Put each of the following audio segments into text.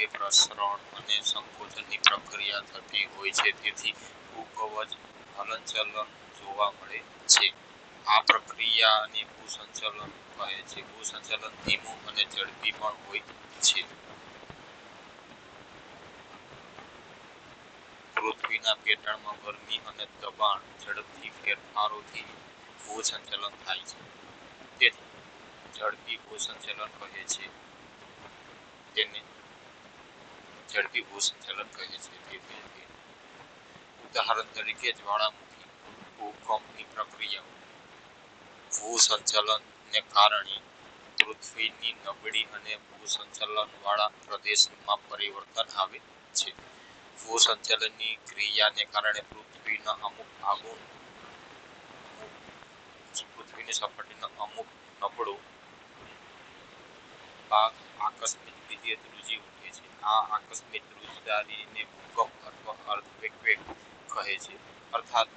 સ્વરૂપે પ્રસરણ અને સંકોચનની પ્રક્રિયા થતી હોય છે. તેથી ભૂકવચ હલનચલન જોવા મળે છે. આ પ્રક્રિયાને ભૂસંચલન કહે છે. ભૂસંચલન ધીમું અને ઝડપી પણ હોય છે. પૃથ્વીના પેટાળમાં ગરમી અને દબાણ ઝડપથી ફેરફારોથી ભૂસંચલન થાય છે. તેથી ઝડપી ભૂસંચલન કહે છે. તેને ઝડપી ભૂસંચલન કહે છે તેથી ઉદાહરણ તરીકે જ્વાળામુખી, ભૂકંપની પ્રક્રિયાઓ ભૂસંચલનને કારણે પૃથ્વીની નબળી અને ભૂસંચલનવાળા પ્રદેશમાં પરિવર્તન આવે છે. ભૂસંચલનની ક્રિયાને કારણે પૃથ્વીના અમુક ભાગો પૃથ્વીની સપાટીના અમુક નબળો ભાગ આકસ્મિક ઉઠે છે આ આકસ્મિક રોજગારીને ભૂકંપ અથવા અર્થક્વેક કહે છે. અર્થાત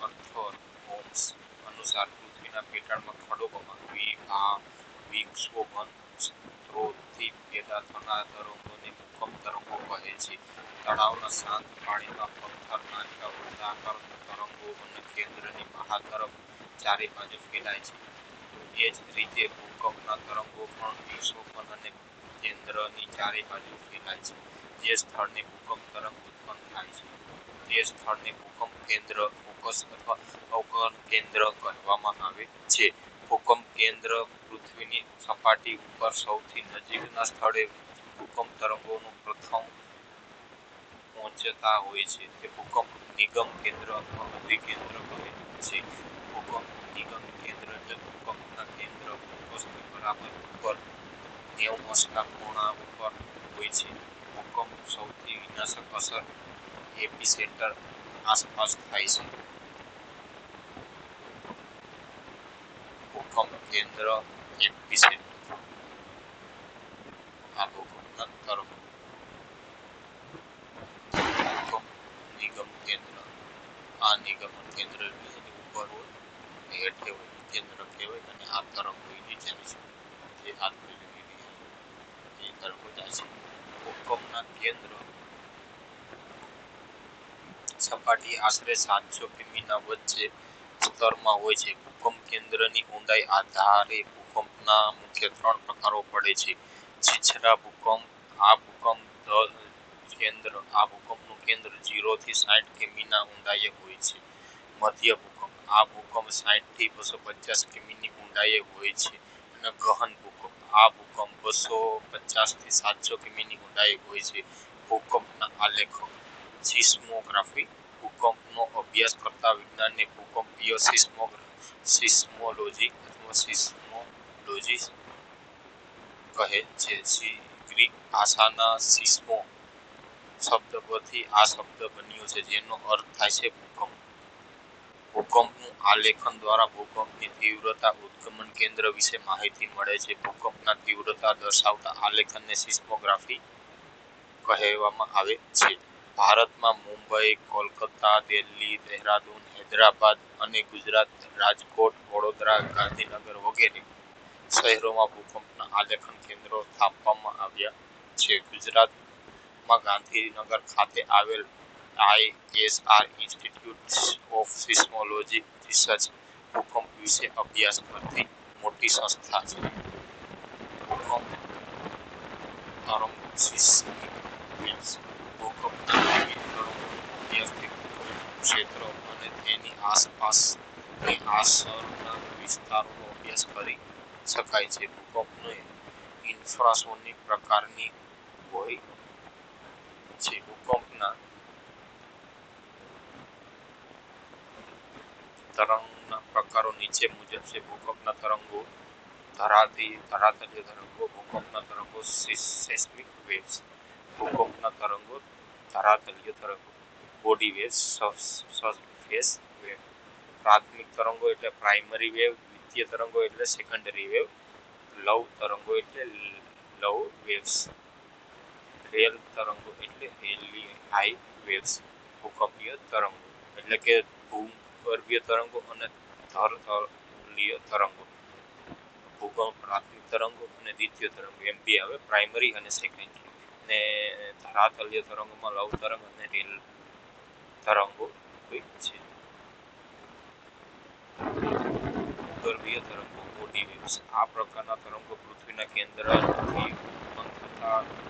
અર્થોનોમ્સ અનુસાર પૃથ્વીના પેટાળમાં ખડકોમાં વિભા વિક્ષોભન સ્ત્રોતથી પેદા થનાર તરંગોને ભૂકંપ તરંગો કહે છે. તળાવના શાંત પાણીમાં પથ્થરના વૃત્તાકાર તરંગો અને કેન્દ્રની બહાર તરફ ચારે બાજુ ફેલાય છે. એ જ રીતે ભૂકંપના તરંગો પણ વિક્ષોભન અને કેન્દ્રની ચારે બાજુ ફેલાય છે. જે સ્થળને ભૂકંપ તરંગ ઉત્પન્ન થાય છે. તે સ્થળને ભૂકંપ કેન્દ્ર ફોકસ અથવા અવકલન કેન્દ્ર કહેવામાં આવે છે. ભૂકંપ કેન્દ્ર પૃથ્વીની સપાટી ઉપર સૌથી નજીકના સ્થળે ભૂકંપ તરંગોનું પ્રથમ પહોંચતા હોય છે. તે ભૂકંપ નિગમ કેન્દ્ર અથવા અધિકેન્દ્ર કહે છે. ભૂકંપ નિગમ કેન્દ્ર એટલે ભૂકંપના કેન્દ્ર ફોકસની બરાબર ઉપર નેવું અંશના ખૂણા ઉપર હોય છે ભૂકંપ સૌથી વિનાશક અસર એપિસેન્ટર આસપાસ થાય છે ભૂકંપ કેન્દ્ર એપિસેન્ટર આ ભૂકંપના તરફ ભૂકંપ નિગમ કેન્દ્ર આ નિગમન કેન્દ્ર ઉપર હોય હેઠે હોય કેન્દ્ર કહેવાય અને આ તરફ હોય નીચેની છે જે હાથ છે ભૂકંપના કેન્દ્ર સપાટી આશરે સાતસો કિમીના વચ્ચે સ્તરમાં હોય છે ભૂકંપ કેન્દ્રની ઊંડાઈ આધારે ભૂકંપના મુખ્ય ત્રણ પ્રકારો પડે છે છીછરા ભૂકંપ આ ભૂકંપ કેન્દ્ર આ ભૂકંપનું કેન્દ્ર જીરો થી સાઠ કિમીના ઊંડાઈએ હોય છે મધ્ય ભૂકંપ આ ભૂકંપ સાઠથી બસો પચાસ કિમીની ઊંડાઈએ હોય છે અને ગહન ભૂકંપ આ ભૂકંપ બસો પચાસથી સાતસો કિમીની ઊંડાઈ હોય છે. ભૂકંપના આલેખો. સિસ્મોગ્રાફી. ભૂકંપનો અભ્યાસ કરતા વિજ્ઞાનને ભૂકંપીય સિસ્મોલોજી અથવા સિસ્મોલોજી કહે છે. ગ્રીક ભાષાના સિસ્મો શબ્દ પરથી આ શબ્દ બન્યો છે, જેનો અર્થ થાય છે ભૂકંપ. ભૂકંપનું આલેખન દ્વારા ભૂકંપની તીવ્રતા ઉદ્ગમન કેન્દ્ર વિશે માહિતી મળે છે. ભૂકંપના તીવ્રતા દર્શાવતા આલેખનને સિસ્મોગ્રાફી કહેવામાં આવે છે. ભારતમાં મુંબઈ, કોલકાતા, દિલ્હી, દહેરાદૂન, હૈદરાબાદ અને ગુજરાત, રાજકોટ, વડોદરા, ગાંધીનગર વગેરે શહેરોમાં ભૂકંપના આલેખન કેન્દ્રો સ્થાપવામાં આવ્યા છે. ગુજરાતમાં ગાંધીનગર ખાતે આવેલ ISR institute of seismology research ભૂકંપ વિશે અભ્યાસ કરતી મોટી સંસ્થા છે. ભૂકંપ ક્ષેત્ર અને તેની આસપાસની આસરના વિસ્તારોનો અભ્યાસ કરી શકાય છે. ભૂકંપને ઇન્ફ્રાસોનિક પ્રકારની હોય છે. ભૂકંપના તરંગના પ્રકારો નીચે મુજબ છે, ભૂકંપના તરંગો, ધરાતી, ધરાતલીય તરંગો, ભૂકંપના તરંગો સેસ્મિક વેવ્સ, ભૂકંપના તરંગો, ધરાતલીય તરંગો, બોડી વેવ ફેસ વેવ, પ્રાથમિક તરંગો એટલે પ્રાઇમરી વેવ, દ્વિતીય તરંગો એટલે સેકન્ડરી વેવ, લવ તરંગો એટલે લવ વેવ્સ, રેલ તરંગો એટલે રેલી, હાઈ વેવ્સ, ભૂકંપીય તરંગો એટલે કે ભૂગર્ભીય તરંગો અને ધરતલીય તરંગો. ભૂકંપ પ્રાથમિક તરંગો અને દ્વિતીય તરંગો. એમ બે આવે પ્રાઇમરી અને સેકન્ડરી ને ધરાતલીય તરંગોમાં લવ તરંગ અને રેલ તરંગો હોય છે. ગર્ભીય તરંગો, મોટી વેવ્સ. આ પ્રકારના તરંગો પૃથ્વીના કેન્દ્રથી ઉત્પન્ન થતા છે.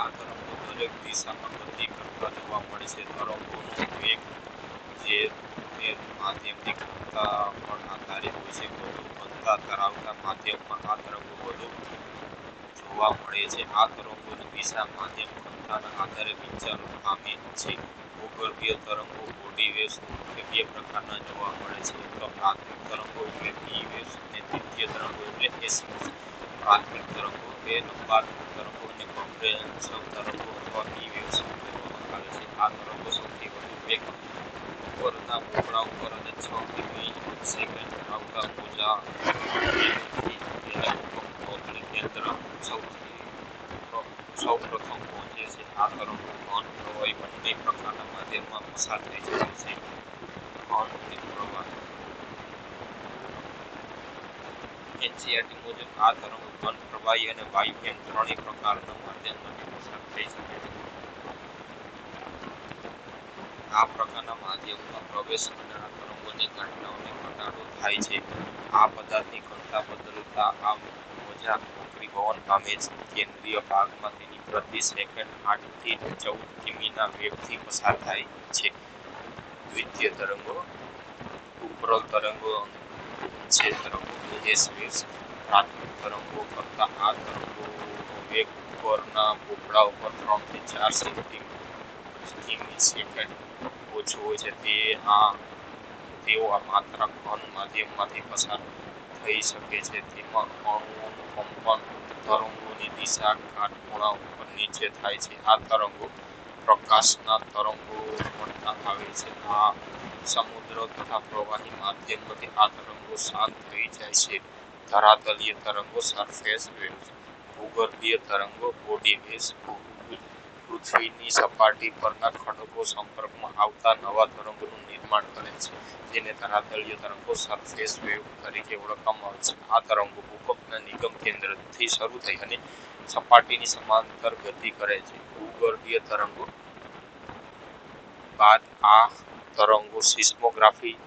આ તરંગો દરેક દિશામાં ગતિ કરતા જોવા મળે છે. તરંગોનો વેગ જે માધ્યમની ઘનતા પર આધારિત હોય છે. વધુ ઘનતા ધરાવતા માધ્યમમાં આ તરંગો વધુ જોવા મળે છે. આ તરંગોની દિશા માધ્યમ ઘનતાના આધારે વિચારો પામે છે. ભૂગર્ભીય તરંગો બોડી મુખ્ય બે પ્રકારના જોવા મળે છે. તો તરંગો એટલે બી વેવ્સ અને દ્વિતીય તરંગો એટલે એસ વેવ્સ પ્રાથમિક તરંગો એ લંબાત્મક તરંગો અને કોમ્પ્રેહેન્સિવ તરંગો અથવા બી વેવ્સ કહેવામાં આવે છે આ તરંગો સૌથી વધુ વેગ ઉપરના પોપડા ઉપર અને છ કિમી સેકન્ડ ધરાવતા મોજા કેન્દ્ર સૌથી સૌ પ્રથમ પહોંચે છે આ તરંગો ઘન પ્રવાહી બંને પ્રકારના માધ્યમમાં પસાર થઈ શકે છે ઘન અને પ્રવાહ એનસીઆરટી મુજબ આ તરંગો ઘન પ્રવાહી અને વાયુ એમ ત્રણેય પ્રકારના માધ્યમમાંથી પસાર થઈ શકે છે. આ પ્રકારના માધ્યમમાં પ્રવેશ કરનારા તરંગોની ઘટનાઓને ઘટાડો થાય છે. આ પદાર્થની ઘનતા બદલતા આ મોજા વક્રીભવન પામે છે. કેન્દ્રીય ભાગમાં તેની પ્રતિ સેકન્ડ આઠથી ચૌદ કિમીના વેગથી પસાર થાય છે. દ્વિતીય તરંગો ઉપરલ તરંગો છે તરંગો જે વેવ્સ પ્રાથમિક તરંગો કરતાં આ તરંગો વેગ ઉપરના પોપડા ઉપર ત્રણથી ચાર સેન્ટીમીટર સેકન્ડ ઓછું હોય છે. તે આ તેઓ આ માત્ર ઘન માધ્યમમાંથી પસાર થઈ શકે છે. તેમાં અણુઓનું કંપન તરંગોની દિશા, કાટખૂણા ઉપર નીચે થાય છે. આ તરંગો પ્રકાશના તરંગો મળતા આવે છે. આ સમુદ્ર તથા પ્રવાહી માધ્યમમાંથી આ તરંગો શાંત થઈ જાય છે. ધરાતલીય તરંગો સરફેસ વેવ્સ ભૂગર્ભીય તરંગો બોડી વેવ્સ પૃથ્વીની સપાટી પરના ખડકો સંપર્કમાં આવતા નવા તરંગોનું નિર્માણ કરે છે, જેને ધરાતલીય તરંગો સરફેસ વેવ તરીકે ઓળખવામાં આવે છે. આ તરંગો ભૂકંપના નિગમ કેન્દ્રથી શરૂ થઈ અને સપાટીની સમાંતર ગતિ કરે છે. ભૂગર્ભીય તરંગો બાદ આ તરંગો સિસ્મોગ્રાફી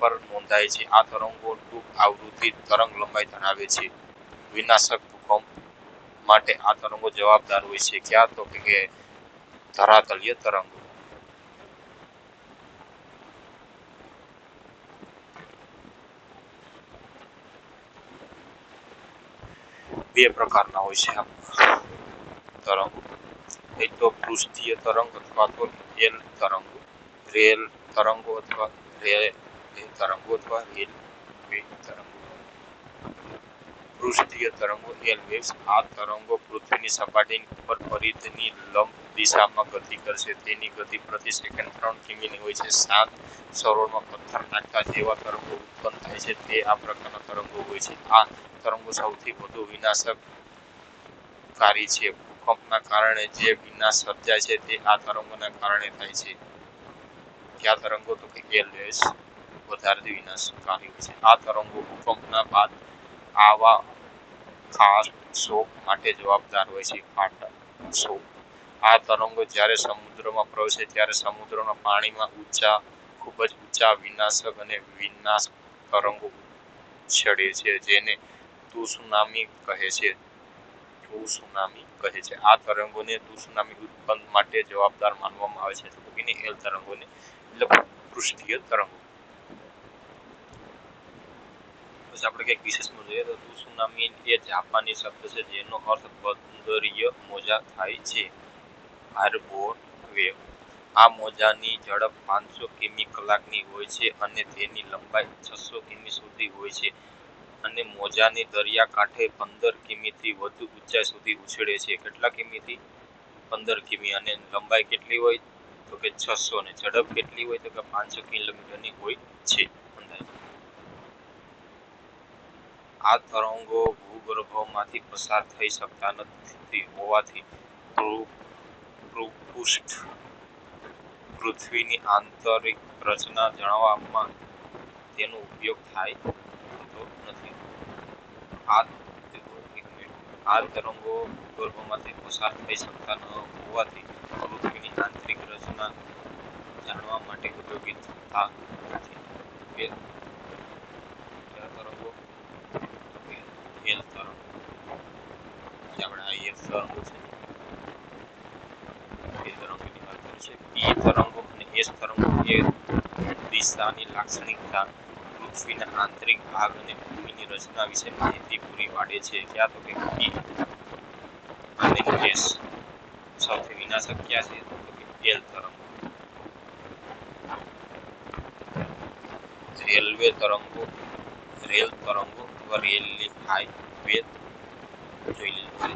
પર નોંધાય છે. આ તરંગો ટૂંક આવૃત્તિ તરંગ લંબાઈ ધરાવે છે. વિનાશક ભૂકંપ માટે આ તરંગો જવાબદાર હોય છે. ક્યાં તો કે ધરાતલીય તરંગો. બે પ્રકારના હોય છે તરંગો. એક તો પૃષ્ઠીય તરંગ અથવા તો એલ તરંગો. રેલ તરંગો અથવા રેલ તરંગો અથવા રેલ તરંગો પૃષ્ઠીય તરંગો એલ વેવ્સ આ તરંગો પૃથ્વીની સપાટી ઉપર પરિધની લંબ દિશામાં ગતિ કરશે. તેની ગતિ પ્રતિ સેકન્ડ ત્રણ કિમીની હોય છે. સાત સરોવરમાં પથ્થર નાખતા જેવા તરંગો ઉત્પન્ન થાય છે. તે આ પ્રકારના તરંગો હોય છે. આ તરંગો સૌથી વધુ વિનાશકારી છે. ભૂકંપના કારણે જે વિનાશ સર્જાય છે તે આ તરંગોના કારણે થાય છે. કયા તરંગો તો કે એલ વેવ્સ વધારે વિનાશકારી છે. આ તરંગો ભૂકંપના બાદ આવા ખાસ શોક માટે જવાબદાર હોય છે. ફાટા શોક. આ તરંગો જ્યારે સમુદ્રમાં પ્રવેશે ત્યારે સમુદ્રના પાણીમાં ઊંચા, ખૂબ જ ઊંચા વિનાશક અને વિનાશ તરંગો છડે છે, જેને તુસુનામી કહે છે. તુસુનામી કહે છે. આ તરંગોને તુસુનામી ઉત્પન્ન માટે જવાબદાર માનવામાં આવે છે. તો એલ તરંગોને એટલે પૃષ્ઠીય તરંગો પછી આપણે કંઈક વિશેષમાં જોઈએ તો સુનામી એ જાપાની શબ્દ છે, જેનો અર્થ બંદરીય મોજા થાય છે. Harbour wave. આ મોજાની ઝડપ પાંચસો કિમી કલાકની હોય છે અને તેની લંબાઈ છસો કિમી સુધી હોય છે અને મોજાની દરિયાકાંઠે પંદર કિમીથી વધુ ઊંચાઈ સુધી ઉછળે છે. કેટલા કિમીથી? પંદર કિમી. અને લંબાઈ કેટલી હોય? તો કે છસો ને ઝડપ કેટલી હોય તો કે પાંચસો કિલોમીટરની હોય છે આ તરંગો ભૂગર્ભમાંથી પસાર થઈ શકતા નથી હોવાથી પૃથ્વીની આંતરિક રચના જણાવવામાં તેનો ઉપયોગ થાય નથી. આ તરંગો ભૂગર્ભમાંથી પસાર થઈ શકતા ન હોવાથી પૃથ્વીની આંતરિક રચના જાણવા માટે ઉપયોગી થતા નથી. લાક્ષણિકતા, પૃથ્વીના આંતરિક ભાગ અને ભૂમિની રચના વિશે માહિતી પૂરી પાડે છે. ક્યાં તો કે અને એસ. સૌથી વિનાશક ક્યાં છે? તો કે એલ તરંગ. રેલવે તરંગો, રેલ તરંગો અથવા રેલની હાઈવે જોઈ લીધું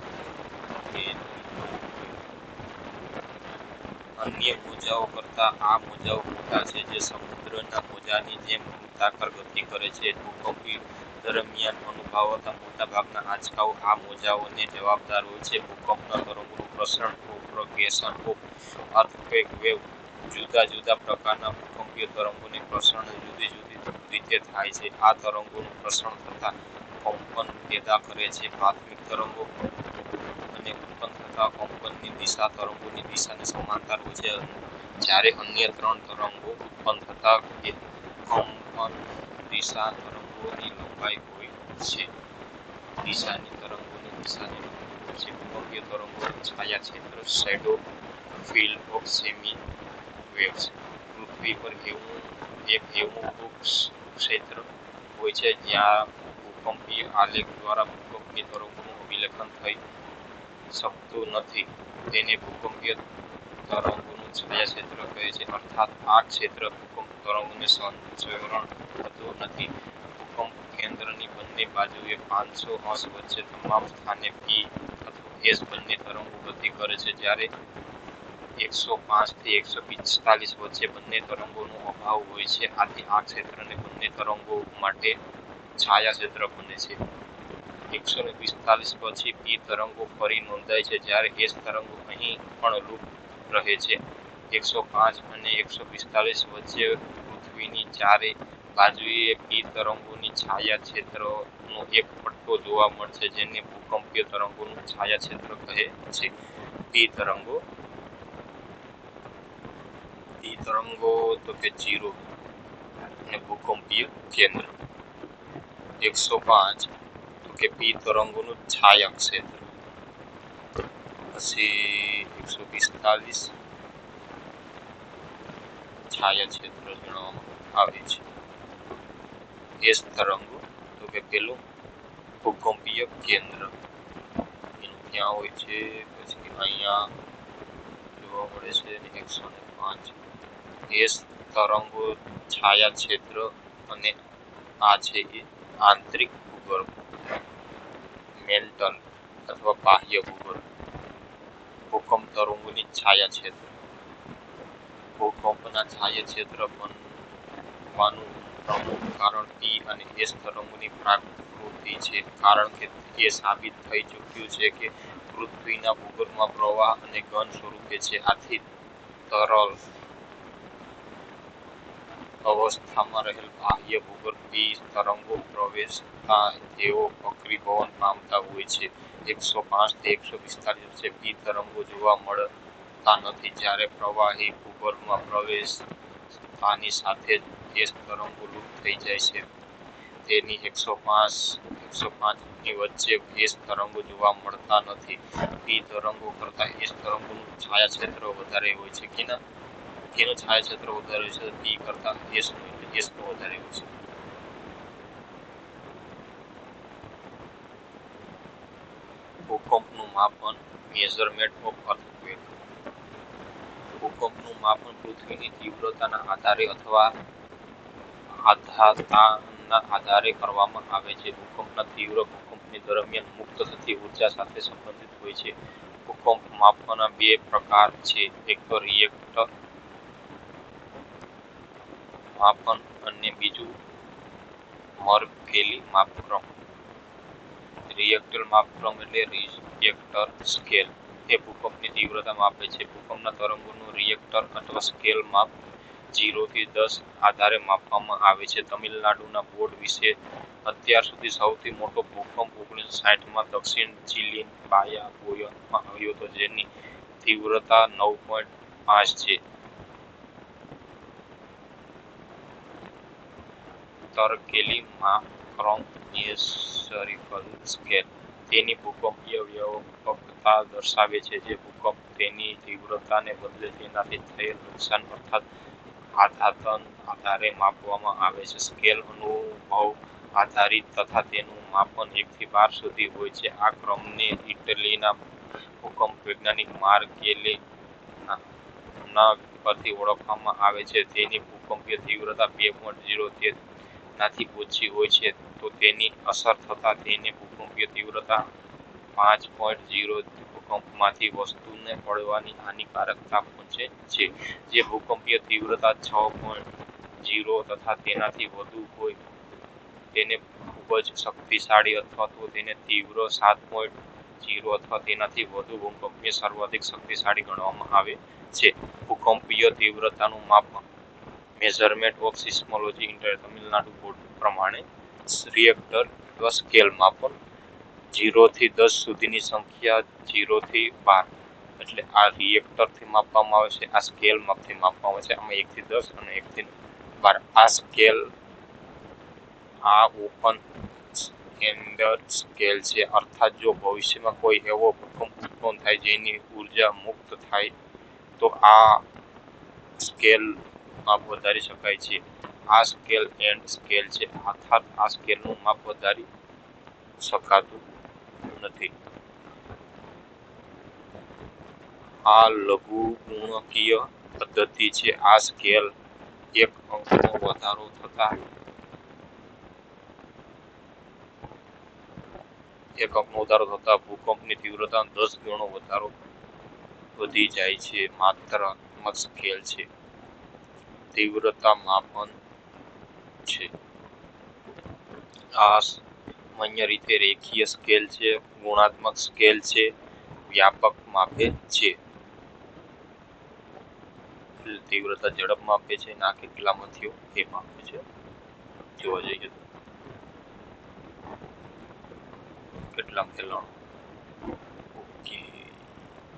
અન્ય મોજાઓ કરતા આ મોજાઓ મોટા છે જે સમુદ્રના મોજાની જેમ વૃત્તાકાર ગતિ કરે છે. ભૂકંપી દરમિયાન અનુભવાતા મોટાભાગના આંચકાઓ આ મોજાઓને જવાબદાર હોય છે. ભૂકંપના તરંગોનું પ્રસરણ પ્રોપગેશન ઓફ અર્થક્વેક વેવ જુદા જુદા પ્રકારના ભૂકંપીય તરંગોની પ્રસરણ જુદી જુદી રીતે થાય છે. આ તરંગોનું પ્રસરણ થતા કંપન પેદા કરે છે. પ્રાથમિક તરંગો અને ઉત્પન્ન થતા કંપનની દિશા તરંગોની દિશાને સમાંતર હોય છે. જ્યારે અન્ય ત્રણ તરંગો ઉત્પન્ન થતા કંપન દિશા તરંગોની લંબાઈ હોય છે. દિશાની તરંગોની દિશાની ભૂકંપીય તરંગો છાયા ક્ષેત્ર shadow field of seismic waves પૃથ્વી પર એવું એક એવું ક્ષેત્ર હોય છે જ્યાં ભૂકંપીય આલેખ દ્વારા ભૂકંપીય તરંગોનું અભિલેખન થઈ શકતું નથી તેને ભૂકંપીય તરંગોનું છાયા ક્ષેત્ર કહે છે અર્થાત આ ક્ષેત્ર ભૂકંપ તરંગોને સંચરણ થતું નથી. ભૂકંપ કેન્દ્રની બંને બાજુએ પાંચસો અંશ વચ્ચે તમામ સ્થાને પી અથવા એસ બંને તરંગો ગતિ કરે છે, જ્યારે એકસો પાંચથી એકસો પિસ્તાલીસ વચ્ચે બંને તરંગોનો અભાવ હોય છે. આથી આ ક્ષેત્રને બંને તરંગો માટે છાયા ક્ષેત્ર બને છે. એકસો ને પિસ્તાલીસ પછી પી તરંગો ફરી નોંધાય છે, જ્યારે એસ તરંગો અહીં પણ લૂપ રહે છે. એકસો પાંચ અને એકસો પિસ્તાલીસ વચ્ચે પૃથ્વીની ચારે બાજુએ પી તરંગોની છાયા ક્ષેત્રનો એક પટ્ટો જોવા મળશે, જેને ભૂકંપીય તરંગોનું છાયા ક્ષેત્ર કહે છે. પી તરંગો પી તરંગો તો કે જીરો અને ભૂકંપીય કેન્દ્ર એકસો પાંચ તો કે પી તરંગોનું છાયા ક્ષેત્ર. પછી એકસો પિસ્તાલીસ છાયા ક્ષેત્ર જણાવવામાં આવે છે. એસ તરંગો તો પેલું ભૂકંપીય કેન્દ્ર એનું ક્યાં હોય છે પછી અહીંયા જોવા મળે છે એકસો ને પાંચ એસ તરંગો છાયા ક્ષેત્ર અને આ છે એ આંતરિક ભૂગર્ભ મેન્ટલ અથવા બાહ્ય ભૂગર્ભ ભૂકંપ તરંગોની છાયા ક્ષેત્ર ભૂકંપના છાયા ક્ષેત્ર બનવાનું પ્રમુખ કારણ પી અને એસ તરંગોની પ્રકૃતિ છે. કારણ કે એ સાબિત થઈ ચૂક્યું છે કે પૃથ્વીના ભૂગર્ભમાં પ્રવાહ અને ઘન સ્વરૂપે છે. આથી તરલ અવસ્થામાં રહેલ બાહ્ય ભૂગર્ભી તરંગો પ્રવેશતા તેઓ વક્રીભવન પામતા હોય છે. એકસો પાંચથી એકસો પિસ્તાલીસ વર્ષે બી તરંગો જોવા મળતા નથી. જ્યારે પ્રવાહી ભૂગર્ભમાં પ્રવેશ આની સાથે જ એસ તરંગો લુપ્ત થઈ જાય છે. તેની એકસો પાંચ, એકસો પાંચની વચ્ચે એસ તરંગો જોવા મળતા નથી. પી તરંગો કરતાં એસ તરંગોનું છાયા ક્ષેત્ર વધારે હોય છે. કેના, કેનું છાયા ક્ષેત્ર વધારે હોય છે? પી કરતાં એસનું એસનું વધારે હોય છે. ભૂકંપનું માપન મેઝરમેન્ટ ઓફ અર્થક્વેક. ભૂકંપનું માપન પૃથ્વીની તીવ્રતાના આધારે અથવા આઘાતના આધારે કરવામાં આવે છે. ભૂકંપના તીવ્ર ભૂકંપની દરમિયાન મુક્ત થતી ઊર્જા સાથે સંબંધિત હોય છે. ભૂકંપ માપવાના બે પ્રકાર છે. એક તો રિએક્ટર માપન અને બીજું મરકેલી માપક્રમ. રિએક્ટર માપક્રમ એટલે રિએક્ટર સ્કેલ એ ભૂકંપની તીવ્રતા માપે છે. ભૂકંપના તરંગોનું રિએક્ટર અથવા સ્કેલ માપ જીરો થી દસ આધારે માપવામાં આવે છે. તમિલનાડુના બોર્ડ વિશે અત્યાર સુધી સૌથી મોટો ભૂકંપ ઓગણીસો સાઠમાં દક્ષિણ ચિલી બાયા બોયમાં આવ્યો હતો, જેની તીવ્રતા નવ પોઈન્ટ પાંચ છે. તરકેલી માક્રોમ ન્યુમેરિકલ સ્કેલ તેની ભૂકંપીય વ્યાપકતા દર્શાવે છે, જે ભૂકંપ તેની તીવ્રતાને બદલે તેનાથી થયેલ નુકસાન અર્થાત આઘાતન આધારે માપવામાં આવે છે. સ્કેલ અનુભવ આધારિત તથા તેનું માપન એકથી બાર સુધી હોય છે. આ ક્રમને ઇટલીના ભૂકંપ વૈજ્ઞાનિક માર્કેલી ના પરથી ઓળખવામાં આવે છે. તેની ભૂકંપીય તીવ્રતા બે પોઈન્ટ ઝીરો તેનાથી ઓછી હોય છે. તો તેની અસર થતાં તેને ભૂકંપીય તીવ્રતા પાંચ પોઈન્ટ ઝીરો ભૂકંપમાંથી વસ્તુને પડવાની હાનિકારકતા પહોંચે છે, જે ભૂકંપીય તીવ્રતા છ પોઈન્ટ ઝીરો તથા તેનાથી વધુ હોય તેને ખૂબ જ શક્તિશાળી અથવા તો તેને તીવ્ર સાત પોઈન્ટ ઝીરો અથવા તેનાથી વધુ ભૂકંપીય સર્વાધિક શક્તિશાળી ગણવામાં આવે છે. ભૂકંપીય તીવ્રતાનું માપન measurement of seismology inter Tamil Nadu board પ્રમાણે રિએક્ટર સ્કેલ માપન જીરો થી દસ સુધીની સંખ્યા જીરોથી બાર. એટલે આ રિએક્ટરથી માપવામાં આવે છે, આ સ્કેલ માપથી માપવામાં આવે છે. આમાં એકથી દસ અને એકથી બાર. આ સ્કેલ આ ઓપન એન્ડર સ્કેલ છે. અર્થાત જો ભવિષ્યમાં કોઈ એવો ભૂકંપ ઉત્પન્ન થાય જેની ઊર્જા મુક્ત થાય, તો આ સ્કેલ માપ વધારી શકાય છે. આ સ્કેલ એન્ડ સ્કેલ છે. અર્થાત આ સ્કેલનું માપ વધારી શકાતું નથી. આ લઘુ ગુણકીય પદ્ધતિ છે. આ સ્કેલ એક અંકનો વધારો થતા એક અંકનો વધારો થતા ભૂકંપની તીવ્રતા દસ ગણો વધારો વધી જાય છે. માત્ર સ્કેલ છે. તીવ્રતા માપન છે. આ સામાન્ય રીતે રેખીય સ્કેલ છે ગુણાત્મક સ્કેલ છે, વ્યાપક માપે છે. તીવ્રતા ઝડપ માપે છે, ના કેટલામાં થયો એ માપે છે. જોવા જઈએ કેટલા ખેલાણો ઓકે.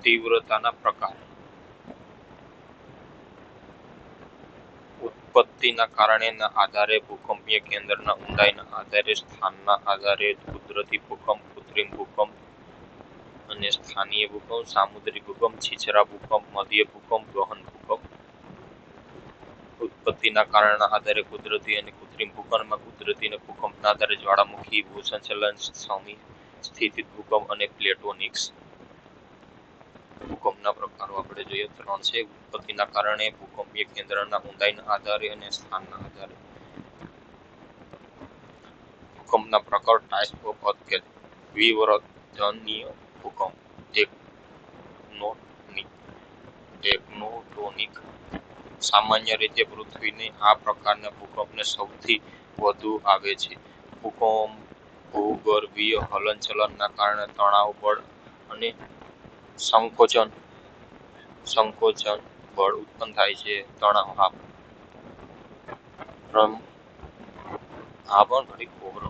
તીવ્રતાના પ્રકાર. ઉત્પત્તિના કારણેના આધારે ભૂકંપીય કેન્દ્રના ઊંડાઈના આધારે, સ્થાનના આધારે, કુદરતી ભૂકંપ, કૃત્રિમ ભૂકંપ અને સ્થાનીય ભૂકંપ, સામુદ્રિક ભૂકંપ, છીછરા ભૂકંપ, મધ્ય ભૂકંપ ગહન ભૂકંપ. ઉત્પત્તિના કારણના આધારે કુદરતી અને કૃત્રિમ ભૂકંપમાં કુદરતી ભૂકંપના આધારે જ્વાળામુખી, ભૂસંચલન, સમી સ્થિત ભૂકંપ અને પ્લેટોનિક્સ. ભૂકંપના પ્રકારો આપણે જોઈએ ત્રણ છે. ઉત્પત્તિના કારણે ભૂકંપીય કેન્દ્રના ઊંડાઈના આધારે અને સ્થાનના આધારે. ભૂકંપના પ્રકાર ટાઈપ ઓફ અર્થકેલ વિવર્તનીય ભૂકંપ ટેકનોનિક ટેકનોટોનિક સામાન્ય રીતે પૃથ્વીને આ પ્રકારના ભૂકંપને સૌથી વધુ આવે છે. ભૂકંપ, ભૂગર્ભીય હલનચલનના કારણે તણાવ, બળ અને સંકોચન સંકોચન બળ ઉત્પન્ન થાય છે તણાવ આ પણ ઘડી કોબરો